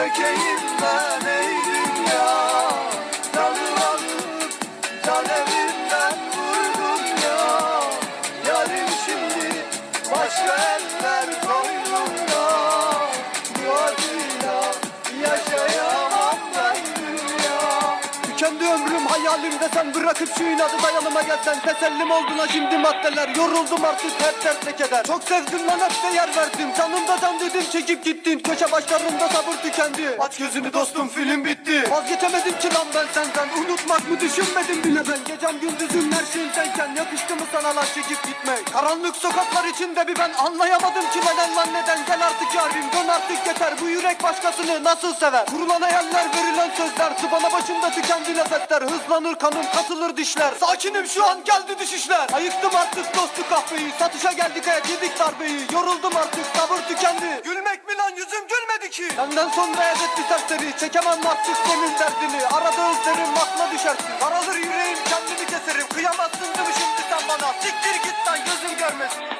dökeyim ben ey dünya. Canım alıp Tükendi ömrüm hayalimde sen bırakıp şu inadı dayanıma gelsen. Tesellim oldun şimdi maddeler yoruldum artık hep dertle keder Çok sevdim lan hep de yer verdim. Canımda can dedim çekip gittin. Köşe başlarında sabır tükendi. Aç gözünü dostum film bitti. Vazgeçemedim ki lan ben senden. Unutmak mı düşünmedim bile ben. Gecem gündüzüm her şeyim senken Yakıştı mı sana lan çekip gitmek? Karanlık sokaklar içinde bir ben Anlayamadım ki neden lan neden. Gel artık yarim dön artık yeter. Bu yürek başkasını nasıl sever? Kurulan hayaller verilen sözler Sıvana başında tükendi nefesler Hızlanır kanım kasılır dişler. Sakinim şu an geldi düşüşler. Ayıktım artık dostu kahveyi. Satışa geldik hayat yedik darbeyi. Yoruldum artık sabır tükendi. Gülmek mi lan yüzüm gülmedi ki? Senden sonra edetti serseri Çekemem artık senin derdini. Arada özlerim akla düşersin. Daralır yüreğim kendimi keserim. Kıyamazsın değil mi şimdi sen bana? Siktir git lan gözüm görmesin